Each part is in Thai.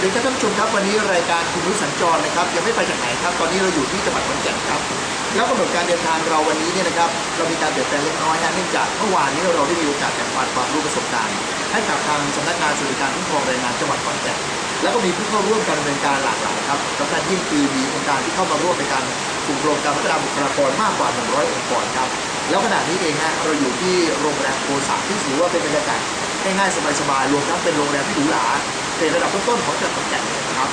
วัสดีครับท่านผู้ชมครับวันนี้รายการคุณรู้สัญจรนะครับยังไม่ไปจากไหนครับตอนนี้เราอยู่ที่จังหวัดขอนแก่นครับแล้วกำหนดการเดินทางเราวันนี้เนี่ยนะครับเรามีการเปลี่ยนแปลงเล็กน้อยนะเนื่องจากเมื่อวานนี้เราได้มีโอกาสแบ่งปันความรู้ประสบการณ์ ให้กับทางสำนักงานสวัสดิการคุ้มครองแรงงานจังหวัดขอนแก่นแล้วก็มีผู้เข้าร่วมการดำเนินการหลากหลายครับสำคัญยิ่งคือมีองค์การที่เข้ามาร่วมในการกลุ่มโครงการพัฒนาบุคลากรมากกว่า 100 องค์กรครับแล้วขณะนี้เองฮะเราอยู่ที่โรงแรมโพสาที่ถือว่าเป็นบรรยากาศง่ายๆสบายๆรวมทั้งเป็นโรงแรมที่หรูหรา เป็นระดับต้นๆของจังหวัดขอนแก่นนะครับ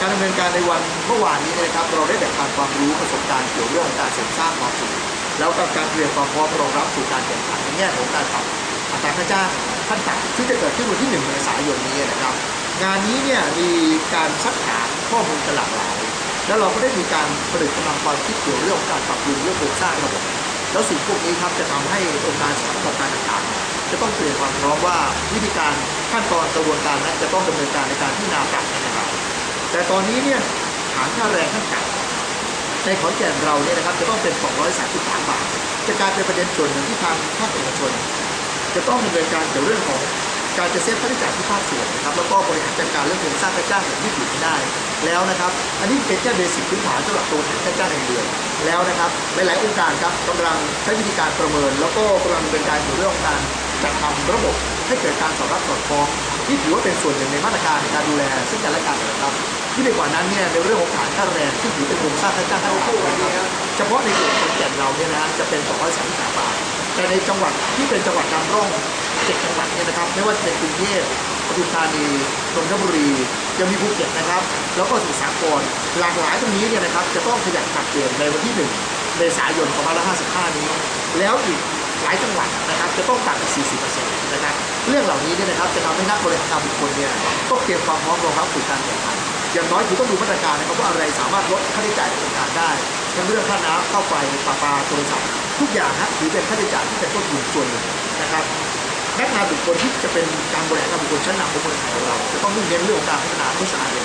การดำเนินการในวันเมื่อวานนี้นะครับ เราได้แบ่งปันความรู้ประสบการณ์เกี่ยวเรื่องการเสริมสร้างความสุขแล้วก็การเตรียมความพร้อมรองรับสู่การแข่งขันในแง่ของการปรับอัตราค่าจ้างขั้นต่ำที่จะเกิดขึ้นวันที่1เมษายนนี้นะครับ งานนี้เนี่ยมีการซักถามข้อมูลกันหลากหลาย แล้วเราก็ได้มีการผลิตกำลังความคิดเกี่ยวเรื่องการปรับปรุงเรื่องโครงสร้างระบบแล้วสิ่งพวกนี้ครับจะทำให้องค์การสถานประกอบการต่างๆจะต้องเตรียมความพร้อมว่า วิธีการขั้นตอนกระบวนการนั้นจะต้องดำเนินการในการที่นาปรับนะครับ แต่ตอนนี้เนี่ยฐานค่าแรงขั้นต่ำในขอนแก่นเราเนี่ยนะครับจะต้องเป็น 233 บาท จะกลายเป็นประเด็นส่วนหนึ่งที่ทางภาคเอกชน จะต้องดำเนินการเกี่ยวเรื่องของการจะเซฟค่าใช้จ่ายที่ภาคส่วนนะครับแล้วก็บริหารจัดการเรื่องโครงสร้างค่าจ้างอย่างที่ถูกไม่ได้ แล้วนะครับ อันนี้เป็นแค่เบสิกพื้นฐานสำหรับตัวค่าจ้างในเดือนแล้วนะครับหลายๆองค์การครับกำลังใช้วิธีการประเมิน แล้วก็กำลังดำเนินการเกี่ยวเรื่องของการ จัดทำระบบให้เกิดการสอดรับสอดคล้องที่ถือว่าเป็นส่วนหนึ่งในมาตรการในการดูแล ซึ่งกันและกันนะครับที่ดีกว่านั้นเนี่ยในเรื่องของฐานค่าแรงที่ถือเป็นโครงสร้างค่าจ้างทั้งคู่นะครับเฉพาะในเขตขอนแก่นเราเนี่ยนะจะเป็น233บาทแต่ในจังหวัดที่เป็นจังหวัดนำร่องเจ็ดจังหวัดเนี่ยนะครับไม่ว่าจะเป็นกรุงเทพปทุมธานีนนทบุรียังมีภูเก็ตนะครับ แล้วก็สมุทรสาครหลากหลายตรงนี้เนี่ยนะครับจะต้องขยันขับเปลี่ยนในวันที่1เมษายน2555 นี้ แล้วอีกหลายจังหวัด จะต้องตัดอีก40%นะครับเรื่องเหล่านี้เนี่ยนะครับจะทำให้นักบริหารการบุคคลเนี่ยต้องเตรียมความพร้อมรองรับสู่การแข่งขันอย่างน้อยคือต้องดูมาตรการนะครับว่าอะไรสามารถลดค่าใช้จ่ายในโครงการได้ทั้งเรื่องค่าน้ำค่าไฟประปลาโทรศัพท์ทุกอย่างนะถือเป็นค่าใช้จ่ายที่เป็นต้นทุนส่วนหนึ่งนะครับนักงานบุคคลที่จะเป็นการบริหารการบุคคลชั้นนำของบริษัทของเรา จะต้องมุ่งเน้นเรื่องของการพัฒนา SRD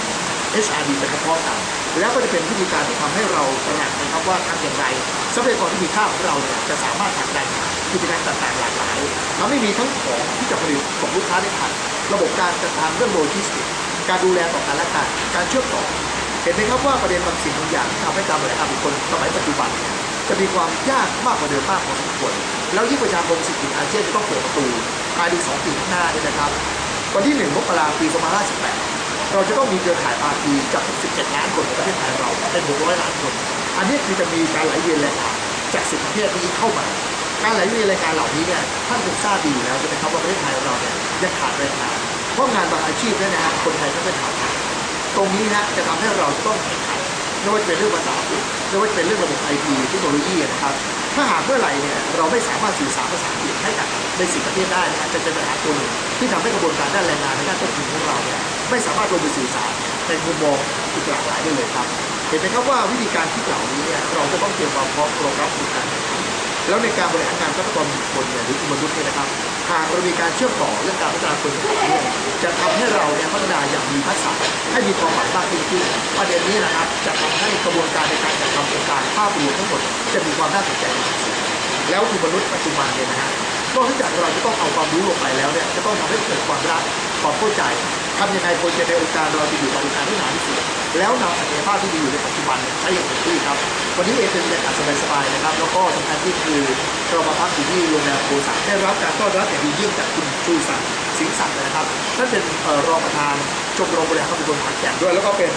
SRD เป็นเฉพาะกันแล้วก็จะเป็นวิธีการที่ทำให้เราตระหนักนะครับว่าทำอย่างไรทรัพยากรที่มีค่าของเราเนี่ยจะสามารถผลักดัน กิจการต่างๆหลากหลายทำให้มีทั้งของที่จะผลิตส่งลูกค้าได้ทันระบบการจัดการเรื่องโลจิสติกส์การดูแลต่อกันและกันการเชื่อมต่อ เห็นไหมครับว่าประเด็นบางสิ่งบางอย่างทำให้การบริหารบุคคลสมัยปัจจุบันจะมีความยากมากกว่าเดิมมากพอสมควรแล้วยิ่งประชาคมสิทธิอาเซียนจะต้องเปิดประตูภายใน2ปีข้างหน้าเนี่ยนะครับ วันที่1มกราคมปี2558 เราจะต้องมีเครือข่ายภาคีจาก 17 ล้านคนของประเทศไทยเราเป็น 600 ล้านคน อันนี้คือจะมีการไหลเวียนแรงงานจากสิบประเทศนี้เข้ามา การไหลเวียนแรงงานเหล่านี้เนี่ยท่านคงทราบดีอยู่แล้วใช่ไหมครับว่าประเทศไทยของเราเนี่ยยังขาดแรงงานเพราะงานบางอาชีพเนี่ยนะฮะคนไทยก็ไม่ทำตรงนี้นะจะทำให้เราจะต้องแข่งขันไม่ว่าจะเป็นเรื่องภาษาอังกฤษไม่ว่าจะเป็นเรื่องระบบไอทีเทคโนโลยีนะครับถ้าหากเมื่อไหร่เนี่ยเราไม่สามารถสื่อสารภาษาอังกฤษให้กับในสิบประเทศได้นะจะเป็นปัญหาตัวหนึ่งที่ทำให้กระบวนการด้านแรงงานในด้านต้นทุนของเราเนี่ยไม่สามารถลงไปสื่อสารในมุมมองอีกหลากหลายได้เลยครับ เห็นไหมครับว่าวิธีการคิดเหล่านี้เนี่ยเราจะต้องเตรียมความพร้อมรองรับการ แล้วในการบริหารงานทรัพยากรบุคคลเนี่ยหรือมนุษย์เนี่ยนะครับหากเรามีการเชื่อมต่อเรื่องการพัฒนาคนต่อเนื่องจะทำให้เราเนี่ยพัฒนาอย่างมีทักษะให้มีความหมายมากยิ่งขึ้นประเด็นนี้นะครับจะทำให้กระบวนการในการจัดทำโครงการภาพรวมทั้งหมดจะมีความน่าสนใจมากขึ้นแล้วคือมนุษย์ปัจจุบันเนี่ยนะฮะนอกจากเราจะต้องเอาความรู้ลงไปแล้วเนี่ยจะต้องทำให้เกิดความรักความเข้าใจทำยังไงคนจะในองค์การเราจะอยู่กับองค์การที่นาที่สุดแล้วนำศักยภาพที่มีอยู่ในปัจจุบันใช้อย่างเต็มที่ครับ วันนี้เองเป็นบรรยากาศสบายๆนะครับ แล้วก็สำคัญที่คือเรามาพักอยู่ที่โรงแรมโพสักได้รับการต้อนรับอย่างดีเยี่ยมจากคุณชูศักดิ์สิงห์ศักดิ์นะครับท่านเป็นรองประธานชมรมบริหารข้าราชการขอนแก่นด้วย แล้วก็เป็น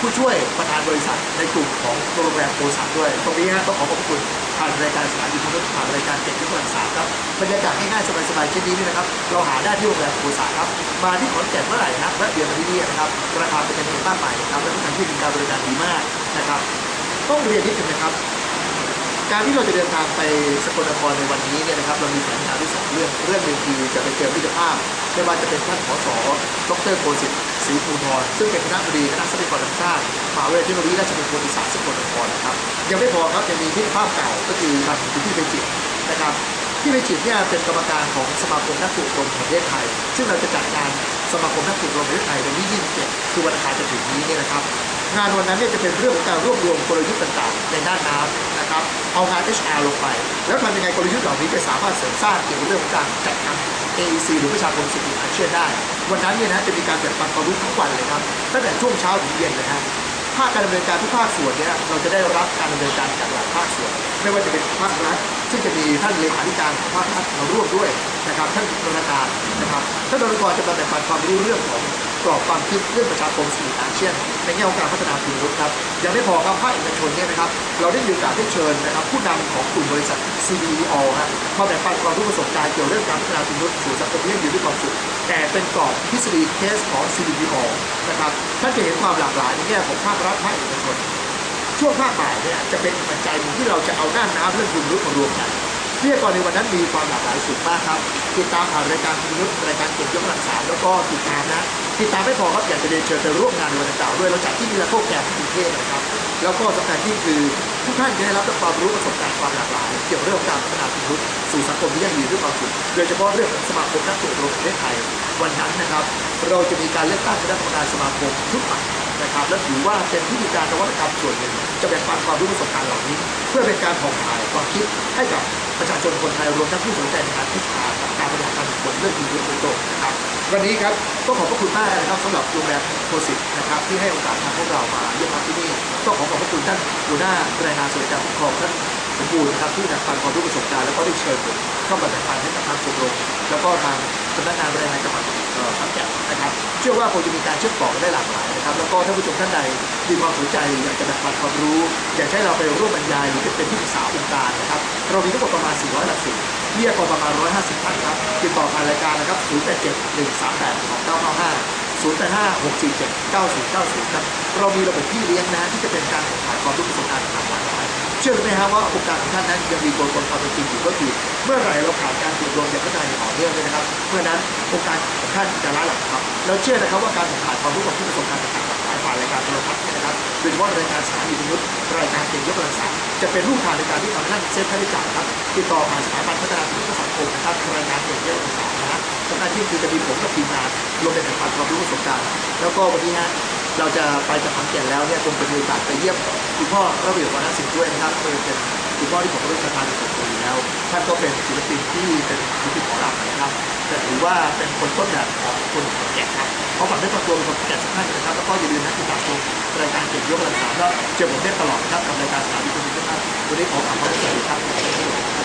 ผู้ช่วยประธานบริษัทในกลุ่มของโรงแรมโพสักด้วย ตรงนี้ฮะต้องขอขอบคุณผ่านรายการสถานีพุทธผ่านรายการเก่งที่ฝรั่งศาสตร์ครับบรรยากาศง่ายๆสบายๆเช่นนี้นี่นะครับ เราหาได้ที่โรงแรมโพสักครับมาที่ขอนแก่นเมื่อไหร่นะแวะเวียนมาที่นี่นะครับราคาเป็นกันเองมากมายนะครับและทุกท่านที่มีการบริการดีมากนะครับ ต้องเรียนนิดนึงนะครับ การที่เราจะเดินทางไปสกลนครในวันนี้เนี่ยนะครับ เรามีแผนการที่สองเรื่องเรื่องหนึ่งคือจะไปเจอมิตรภาพไม่ว่าจะเป็นท่านผอสดรโคสิทธิ์ศรีภูธรซึ่งเป็นคณะบดีคณะทรัพยากรธรรมชาติมหาวิทยาลัยเทคโนโลยีราชมงคลอีสานสกลนครนะครับ ยังไม่พอครับยังมีมิตรภาพเก่าก็คือทางคุณที่ไปจิตนะครับที่ไปจิตเนี่ยเป็นกรรมการของสมาคมนักฝึกอบรมแห่งประเทศไทย ซึ่งเราจะจัดงานสมาคมนักฝึกอบรมแห่งประเทศไทยในวันที่27คือวันอังคารจะถึงนี้เนี่ยนะครับ งานวันนั้นเนี่ยจะเป็นเรื่องของการรวบรวมกลยุทธ์ต่างๆ ในด้านน้ำนะครับเอางาน HR ลงไป แล้วทำยังไงกลยุทธ์เหล่านี้จะสามารถเสริมสร้างเกี่ยวกับเรื่องของการจัดการ AEC หรือประชาคมเศรษฐกิจอาเซียนได้ วันนั้นเนี่ยนะจะมีการแบ่งปันความรู้ทั้งวันเลยครับตั้งแต่ช่วงเช้าถึงเย็นเลยฮะภาคการดำเนินการทุกภาคส่วนเนี่ยเราจะได้รับการดำเนินการจากหลายภาคส่วน ไม่ว่าจะเป็นภาครัฐซึ่งจะมีท่านเลขาธิการของภาครัฐมาร่วมด้วยนะครับท่านประธานนะครับท่านดรกรจะมาแบ่งปันความรู้เรื่องของ กรอบความคิดเรื่องประชาคมสื่ออาเซียนในแง่ของการพัฒนาคุณวุฒิครับยังไม่พอครับภาคเอกชนเนี่ยนะครับเราได้มีโอกาสได้เชิญนะครับผู้นำของกลุ่มบริษัท CBO ฮะมาแบ่งปันความรู้ประสบการณ์เกี่ยวเรื่องการพัฒนาคุณวุฒิสู่สังคมที่ยั่งยืนด้วยความสุขแต่เป็นกรอบทฤษฎีเคสของ CBO นะครับท่านจะเห็นความหลากหลายในแง่ของภาครัฐภาคเอกชนช่วงภาคบ่ายเนี่ยจะเป็นปัจจัยหนึ่งที่เราจะเอาด้านน้ำเรื่องคุณรุษมารวมกัน วิทยกรในวันนั้นมีความหลากหลายสูงมากครับ ติดตามผ่านรายการคุณรุษรายการเก็บยกกำลังสามแล้วก็ติดตามนะ ติดตามไม่พอครับอยากจะเรียนเชิญไปร่วมงานในวันดังกล่าวด้วยเราจัดที่มิลาโคแกรที่กรุงเทพนะครับแล้วก็สำคัญที่คือทุกท่านจะได้รับความรู้ประสบการณ์ความหลากหลาย เกี่ยวเรื่องของการพัฒนาคุณรุษสู่สังคมที่ยั่งยืนด้วยความสุขโดยเฉพาะเรื่องของสมาคมนักตรวจโรคประเทศไทยวันนั้นนะครับ เราจะมีการเลือกตั้งคณะกรรมการสมาคมชุดใหม่ นะครับและถือว่าเป็นวิธีการนวัตกรรมส่วนหนึ่งจะแบ่งปันความรู้ประสบการณ์เหล่านี้ เพื่อเป็นการผ่องถ่ายความคิดให้กับประชาชนคนไทยรวมทั้งผู้สนใจในการพัฒนาการบริหารการบุคคลเรื่องทีวีโดยตนะครับวันนี้ครับก็ขอบพระคุณมากนะครับสำหรับโรงแรมโพสิตนะครับที่ให้โอกาสทางพวกเรามาเยี่ยมพักที่นี่ก็ขอขอบพระคุณท่านหัวหน้าแรงงานสวัสดิการคุ้มครองท่านสมบูรณ์นะครับที่แบ่งปันความรู้ประสบการณ์แล้วก็ได้เชิญผมเข้ามาแบ่งปันให้กับทางชมรมแล้วก็ทางสำนักงานบริหารจังหวัด ก่นะครับเชื่อว่าคงจะมีการเชื่อมต่อได้หลากหลายนะครับ แล้วก็ท่านผู้ชมท่านใดมีความสนใจอยากจะแบ่งปันความรู้ อยากให้เราไปร่วมบรรยายหรือเป็นที่ปรึกษาองค์การนะครับเรามีทั้งหมดประมาณ 400 หลักสูตรเรียกกว่าประมาณ 150 ท่านครับติดต่อผ่านรายการนะครับ 0871382955 06479090 ครับ เรามีระบบพี่เลี้ยงนะที่จะเป็นการถ่ายความรู้ประสบการณ์ต่างๆหลากหลายเชื่อไหมครับว่าโครงการของท่านนั้นยังมีตัวตนความเป็นจริงอยู่ก็คือ เมื่อไหร่เราผ่านการฝึกอบรมอย่างพัฒนาอย่างต่อเนื่องเลยนะครับ เมื่อนั้นโครงการ ท่านจะล้าหลังครับเราเชื่อนะครับว่าการถ่ายความรู้ของผู้ประสบการณ์ต่างๆหลายผ่านรายการโทรทัศน์นะครับโดยเฉพาะรายการสถานีวิทยุรายการเก่งยกกำลังสามจะเป็นรูปทางในการที่ทำให้ท่านเซฟค่าใช้จ่ายครับติดต่อผ่านสถาบันพัฒนาสังคมสังคมนะครับรายการเก่งยกกำลังสามนะฮะสำคัญที่คือจะมีผมกับทีมงานรวมในการผ่านความรู้ประสบการณ์ แล้วก็วันนี้ฮะเราจะไปจากขอนแก่นแล้วเนี่ยคงจะมีโอกาสไปเยี่ยมคุณพ่อระเบียบวรรณสิงห์ด้วยนะครับเคยเป็นคุณพ่อที่ผมรู้จักทานในส่วนตัวอยู่แล้วท่านก็เป็นศิลปินที่ ว่าเป็นคนต้นแบบของคนขอนแก่นครับเพราะผมได้ประตัวเป็นคนขอนแก่นสักท่านนะครับแล้วก็อย่าลืมนะติดตามชมรายการเก็บยกระดับก็เจอผมได้ตลอดนะครับกับรายการสามีคุณทยุนะครับวันนี้ขอขอบคุณทุกท่านครับ